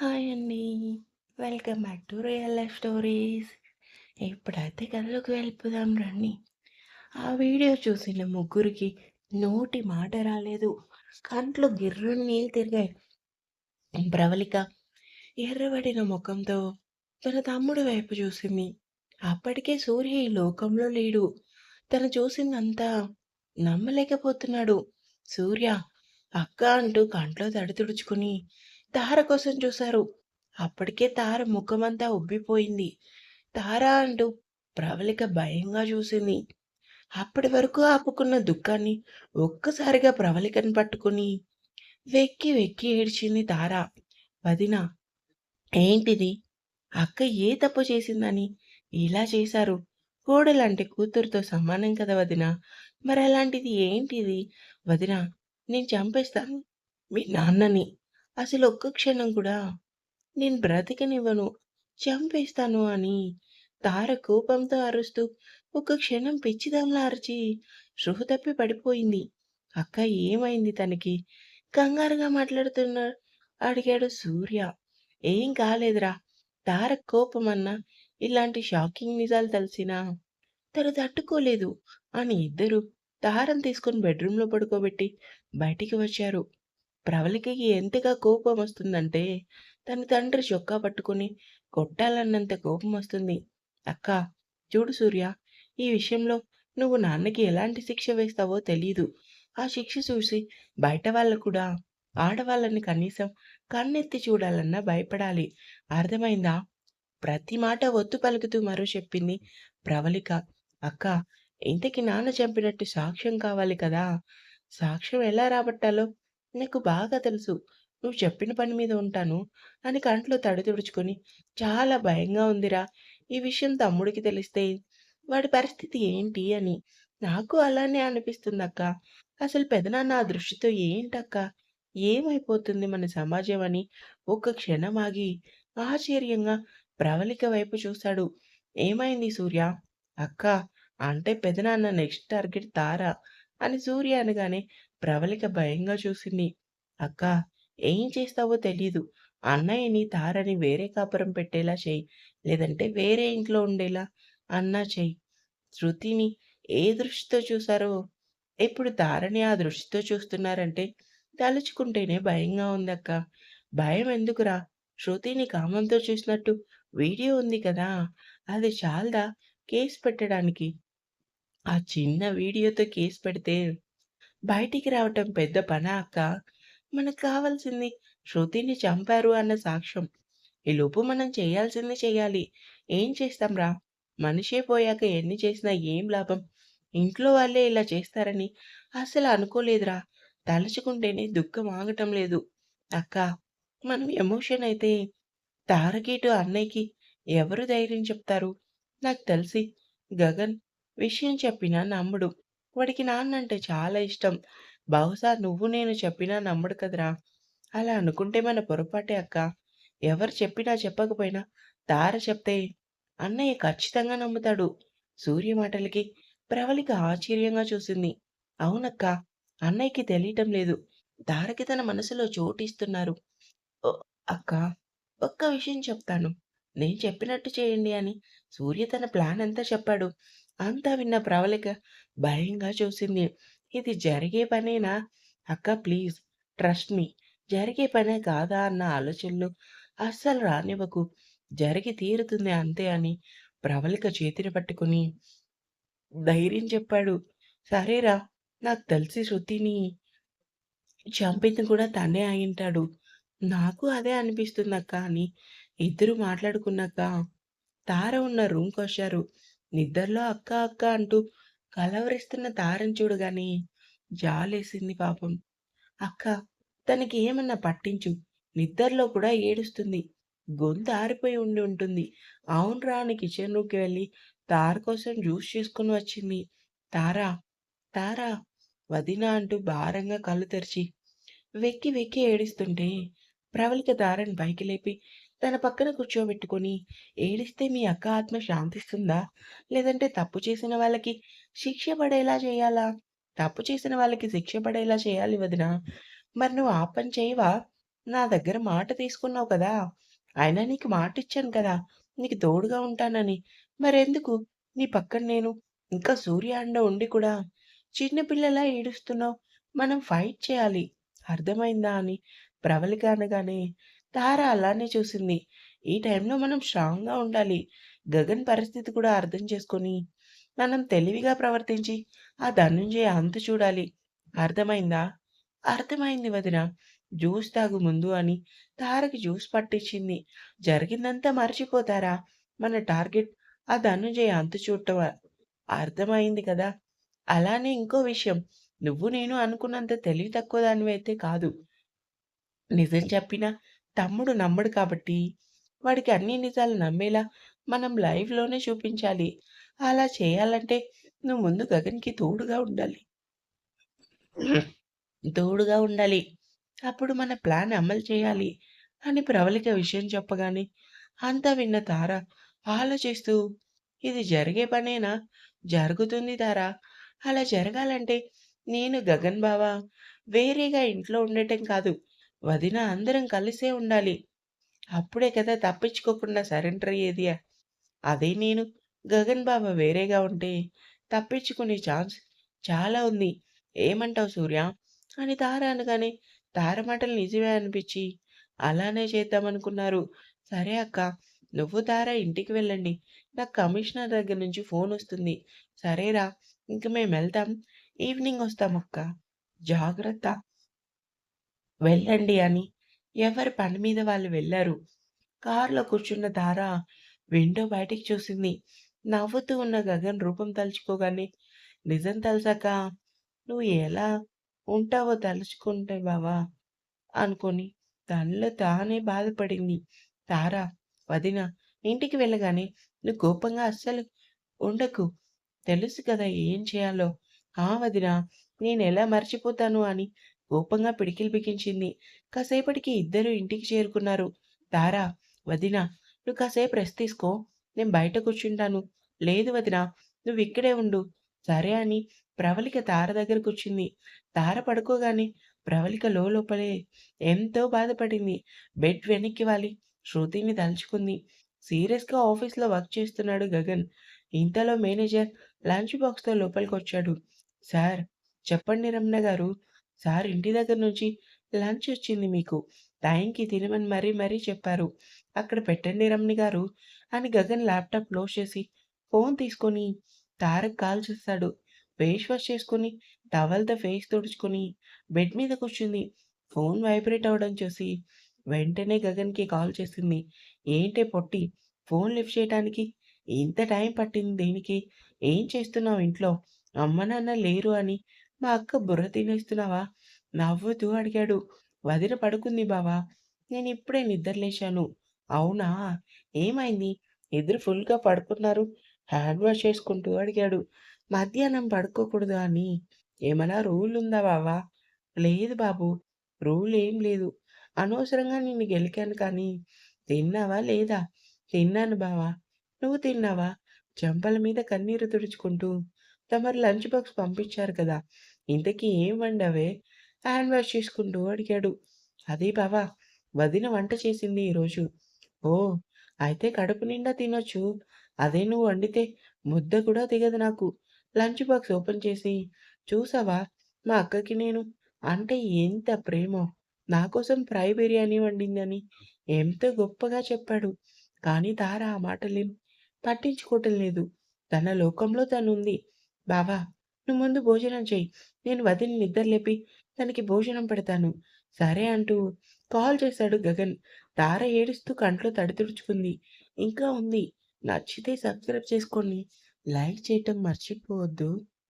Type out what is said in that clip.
Hi అండి. Welcome back to real life stories. ఇప్పుడైతే కథలోకి వెళ్ళిపోదాం రండి. ఆ వీడియో చూసిన ముగ్గురికి నోటి మాట రాలేదు. కంట్లో గిర్రున నీళ్ళు తిరిగాయి. ప్రవళిక ఎర్రబడిన ముఖంతో తన తమ్ముడి వైపు చూసింది. అప్పటికే సూర్య ఈ లోకంలో లేడు. తను చూసిందంతా నమ్మలేకపోతున్నాడు. సూర్య అక్క అంటూ కంట్లో తడి తుడుచుకుని తార కోసం చూశారు. అప్పటికే తార ముఖమంతా ఉబ్బిపోయింది. తార అంటూ ప్రవళిక భయంగా చూసింది. అప్పటి వరకు ఆపుకున్న దుఃఖాన్ని ఒక్కసారిగా ప్రవళికను పట్టుకుని వెక్కి వెక్కి ఏడ్చింది తార. వదినా ఏంటిది? అక్క ఏ తప్పు చేసిందని ఇలా చేశారు? కోడలంటే కూతురుతో సమానం కదా వదినా! అలాంటిది ఏంటిది? వదినా నేను చంపేస్తాను మీ నాన్నని. అసలు ఒక్క క్షణం కూడా నేను బ్రతికనివ్వను. చంపేస్తాను అని తార కోపంతో అరుస్తూ ఒక క్షణం పిచ్చిదంలా అరిచి స్పృహ తప్పి పడిపోయింది. అక్క ఏమైంది తనకి? కంగారుగా మాట్లాడుతున్నా అడిగాడు సూర్య. ఏం కాలేదురా. తార కోపమన్నా, ఇలాంటి షాకింగ్ నిజాలు తెలిసినా తను తట్టుకోలేదు అని ఇద్దరూ తారం తీసుకొని బెడ్రూమ్‌లో పడుకోబెట్టి బయటికి వచ్చారు. ప్రవళికకి ఎంతగా కోపం వస్తుందంటే తన తండ్రి చొక్కా పట్టుకొని కొట్టాలన్నంత కోపం వస్తుంది. అక్కా! చూడు సూర్య ఈ విషయంలో నువ్వు నాన్నకి ఎలాంటి శిక్ష వేస్తావో తెలియదు ఆ శిక్ష చూసి బయట వాళ్ళు కూడా ఆడవాళ్ళని కనీసం కన్నెత్తి చూడాలన్నా భయపడాలి. అర్థమైందా? ప్రతి మాట ఒత్తు పలుకుతూ మరో చెప్పింది ప్రవళిక. అక్కా! ఇంతకి నాన్న చంపినట్టు సాక్ష్యం కావాలి కదా! సాక్ష్యం ఎలా రాబట్టాలో నాకు బాగా తెలుసు. నువ్వు చెప్పిన పని మీద ఉంటాను అని కంట్లో తడి తుడుచుకొని చాలా భయంగా ఉందిరా! ఈ విషయం తమ్ముడికి తెలిస్తే వాడి పరిస్థితి ఏంటి అని. నాకు అలానే అనిపిస్తుంది అక్క అసలు పెదనాన్న ఆ దృష్టితో ఏంటక్క ఏమైపోతుంది మన సమాజం అని ఒక్క క్షణం ఆగి ఆశ్చర్యంగా ప్రవళిక వైపు చూశాడు. ఏమైంది సూర్య? అక్కా! అంటే పెదనాన్న నెక్స్ట్ టార్గెట్ తారా అని సూర్య అనగానే ప్రవళిక భయంగా చూసింది. అక్కా! ఏం చేస్తావో తెలీదు. అన్నయ్యని, తారని వేరే కాపురం పెట్టేలా చెయ్యి. లేదంటే వేరే ఇంట్లో ఉండేలా అన్నా చేయి శృతిని ఏ దృష్టితో చూసారో ఇప్పుడు తారని ఆ దృష్టితో చూస్తున్నారంటే తలుచుకుంటేనే భయంగా ఉందక్కా. భయం ఎందుకురా? శృతిని కామంతో చూసినట్టు వీడియో ఉంది కదా! అది చాలదా కేస్ పెట్టడానికి? ఆ చిన్న వీడియోతో కేస్ పెడితే బయటికి రావటం పెద్ద పనా అక్కా? మనకు కావాల్సింది శృతిని చంపారు అన్న సాక్ష్యం. ఈలోపు మనం చేయాల్సింది చేయాలి ఏం చేస్తాంరా? మనిషే పోయాక ఎన్ని చేసినా ఏం లాభం? ఇంట్లో వాళ్ళే ఇలా చేస్తారని అసలు అనుకోలేదురా! తలుచుకుంటేనే దుఃఖం ఆగటం లేదు. అక్కా! మనం ఎమోషన్ అయితే తారకీటు అన్నయ్యకి ఎవరు ధైర్యం చెప్తారు? నాకు తెలిసి గగన్ విషయం చెప్పినా నమ్ముడు వాడికి నాన్నంటే చాలా ఇష్టం. బహుశా నువ్వు నేను చెప్పినా నమ్ముడు కదరా! అలా అనుకుంటే మన పొరపాటే అక్కా. ఎవరు చెప్పినా చెప్పకపోయినా తార చెప్తే అన్నయ్య ఖచ్చితంగా నమ్ముతాడు. సూర్య మాటలకి ప్రవళిక ఆశ్చర్యంగా చూసింది. అవునక్కా! అన్నయ్యకి తెలియటం లేదు. తారకి తన మనసులో చోటిస్తున్నారు. ఓ అక్కా! ఒక్క విషయం చెప్తాను. నేను చెప్పినట్టు చేయండి అని సూర్య తన ప్లాన్ అంతా చెప్పాడు. అంతా విన్న ప్రవళిక భయంగా చూసింది. ఇది జరిగే పనేనా? అక్కా ప్లీజ్ ట్రస్ట్ మీ. జరిగే పనే కాదా అన్న ఆలోచనలు అస్సలు రానివ్వకు. జరిగి తీరుతుంది అంతే అని ప్రవళిక చేతిని పట్టుకుని ధైర్యం చెప్పాడు. సరేరా! నాకు తెలిసి శృతిని చంపింది కూడా తనే అయింటాడు నాకు అదే అనిపిస్తుంది అక్క అని ఇద్దరు మాట్లాడుకున్నాక తార ఉన్న రూమ్కి వచ్చారు నిద్దర్లో అక్క అక్క అంటూ కలవరిస్తున్న తారని చూడగానే జాలేసింది పాపం. అక్క తనకి ఏమన్నా పట్టించు. నిద్దర్లో కూడా ఏడుస్తుంది. గొంతు ఆరిపోయి ఉండి ఉంటుంది. అవునురా అని కిచెన్ రూమ్‌కి వెళ్ళి తార కోసం జ్యూస్ చేసుకొని వచ్చింది. తారా! తారా! వదినా అంటూ భారంగా కళ్ళు తెరిచి వెక్కి వెక్కి ఏడుస్తుంటే ప్రవళిక తారని పైకి లేపి తన పక్కన కూర్చోబెట్టుకొని ఏడిస్తే మీ అక్క ఆత్మ శాంతిస్తుందా? లేదంటే తప్పు చేసిన వాళ్ళకి శిక్ష పడేలా చేయాలా? తప్పు చేసిన వాళ్ళకి శిక్ష పడేలా చేయాలి వదినా. మరి నువ్వు ఆ పని చేయవా? నా దగ్గర మాట తీసుకున్నావు కదా! అయినా నీకు మాట ఇచ్చాను కదా! నీకు తోడుగా ఉంటానని. మరెందుకు నీ పక్కన నేను, ఇంకా సూర్య అండ ఉండి కూడా చిన్నపిల్లలా ఏడుస్తున్నావు? మనం ఫైట్ చేయాలి. అర్థమైందా అని ప్రవళిక అనగానే తార అలానే చూసింది. ఈ టైంలో మనం స్ట్రాంగ్‌గా ఉండాలి. గగన్ పరిస్థితి కూడా అర్థం చేసుకొని, మనం తెలివిగా ప్రవర్తించి ఆ ధనుంజయ అంతు చూడాలి. అర్థమైందా? అర్థమైంది వదిన. జ్యూస్ తాగు ముందు అని తారకి జ్యూస్ పట్టించింది జరిగిందంతా మర్చిపోతారా? మన టార్గెట్ ఆ ధనుంజయ అంతు చూడటం. అర్థమైంది కదా! అలానే ఇంకో విషయం. నువ్వు నేను అనుకున్నంత తెలివి తక్కువ దానివైతే కాదు. నిజం చెప్పినా తమ్ముడు నమ్మడు కాబట్టి, వాడికి అన్ని నిజాలు నమ్మేలా మనం లైవ్‌లోనే చూపించాలి. అలా చేయాలంటే నువ్వు ముందు గగన్‌కి తోడుగా ఉండాలి. తోడుగా ఉండాలి. అప్పుడు మన ప్లాన్ అమలు చేయాలి అని ప్రవళిక విషయం చెప్పగానే అంతా విన్న తార ఆలోచిస్తూ ఇది జరిగే పనేనా? జరుగుతుంది తారా అలా జరగాలంటే నేను గగన్ బావ వేరేగా ఇంట్లో ఉండటం కాదు. వదిన అందరం కలిసే ఉండాలి. అప్పుడే కదా తప్పించుకోకుండా సరెండర్ అయ్యేది. అదే నేను గగన్ బాబా వేరేగా ఉంటే తప్పించుకునే ఛాన్స్ చాలా ఉంది. ఏమంటావు సూర్య? అని తార అనగానే తార మాటలు నిజమే అనిపించి అలానే చేద్దామనుకున్నారు. సరే అక్క నువ్వు తార ఇంటికి వెళ్ళండి. నాకు కమిషనర్ దగ్గర నుంచి ఫోన్ వస్తుంది. సరేరా ఇంక మేము వెళ్తాం ఈవినింగ్ వస్తాం అక్క. జాగ్రత్త. వెళ్ళండి అని ఎవరి పని మీద వాళ్ళు వెళ్ళారు కారులో కూర్చున్న తార విండో బయటికి చూసింది. నవ్వుతూ ఉన్న గగన్ రూపం తలుచుకోగానే నిజం తెలుసాక నువ్వు ఎలా ఉంటావో తలుచుకుంటే బావా అనుకొని తనలో తానే బాధపడింది. తార వదిన ఇంటికి వెళ్ళగానే నువ్వు కోపంగా అస్సలు ఉండకు. తెలుసు కదా ఏం చేయాలో. ఆ వదిన ఎలా మర్చిపోతాను అని కోపంగా పిడికిలి బిగించింది. కాసేపటికి ఇద్దరూ ఇంటికి చేరుకున్నారు. తార వదిన నువ్వు కాసేపు రెస్ట్ తీసుకో. నేను బయట కూర్చుంటాను. లేదు వదినా నువ్విక్కడే ఉండు. సరే అని ప్రవళిక తార దగ్గర కూర్చుంది. తార పడుకోగానే ప్రవళిక లోలోపలే ఎంతో బాధపడింది. బెడ్ వెనక్కి వాలి శృతిని తలుచుకుంది. సీరియస్‌గా ఆఫీస్‌లో వర్క్ చేస్తున్నాడు గగన్. ఇంతలో మేనేజర్ లంచ్ బాక్స్‌తో లోపలికొచ్చాడు. సార్ చెప్పండి రమణ గారు. సార్ ఇంటి దగ్గర నుంచి లంచ్ వచ్చింది మీకు. టైంకి తినమని మరీ మరీ చెప్పారు. అక్కడ పెట్టండి రమణి గారు అని గగన్ ల్యాప్‌టాప్ క్లోజ్ చేసి ఫోన్ తీసుకొని తారక్ కాల్ చేస్తాడు ఫేస్ వాష్ చేసుకొని టవల్‌తో ఫేస్ తుడుచుకొని బెడ్ మీద కూర్చుంది. ఫోన్ వైబ్రేట్ అవడం చూసి వెంటనే గగన్‌కి కాల్ చేసింది. ఏంటే పొట్టి ఫోన్ లిఫ్ట్ చేయటానికి ఇంత టైం పట్టింది దేనికి? ఏం చేస్తున్నావు ఇంట్లో? అమ్మ నాన్న లేరు అని మా అక్క బుర్ర తినేస్తున్నావా? నవ్వుతూ అడిగాడు. వదిన పడుకుంది బావా నేను ఇప్పుడే నిద్రలేశాను అవునా? ఏమైంది? ఇద్దరు ఫుల్‌గా పడుకున్నారు. హ్యాండ్ వాష్ చేసుకుంటూ అడిగాడు. మధ్యాహ్నం పడుకోకూడదు అని ఏమైనా రూల్ ఉందా బావా లేదు బాబు. రూల్ ఏం లేదు. అనవసరంగా నిన్ను గెలికాను కానీ తిన్నావా లేదా? తిన్నాను బావా నువ్వు తిన్నావా? చెంపల మీద కన్నీరు తుడుచుకుంటూ తమరు లంచ్ బాక్స్ పంపించారు కదా! ఇంతకీ ఏం వండావే? హ్యాండ్ వాష్ చేసుకుంటూ అడిగాడు. అదే బావా వదిన వంట చేసింది ఈరోజు. ఓ అయితే కడుపు నిండా తినొచ్చు. అదే నువ్వు వండితే ముద్ద కూడా దిగదు నాకు. లంచ్ బాక్స్ ఓపెన్ చేసి చూసావా మా అక్కకి నేను అంటే ఎంత ప్రేమో. నా కోసం ఫ్రై బిర్యానీ వండిందని ఎంతో గొప్పగా చెప్పాడు. కానీ తార ఆ మాటలేం పట్టించుకోవటం లేదు. తన లోకంలో తనుంది. బావా నువ్వు ముందు భోజనం చేయి నేను వదిలి నిద్రలేపి తనకి భోజనం పెడతాను. సరే అంటూ కాల్ చేశాడు గగన్. తార ఏడుస్తూ కంట్లో తడి తుడుచుకుంది. ఇంకా ఉంది. నచ్చితే సబ్స్క్రైబ్ చేసుకోండి. లైక్ చేయటం మర్చిపోవద్దు.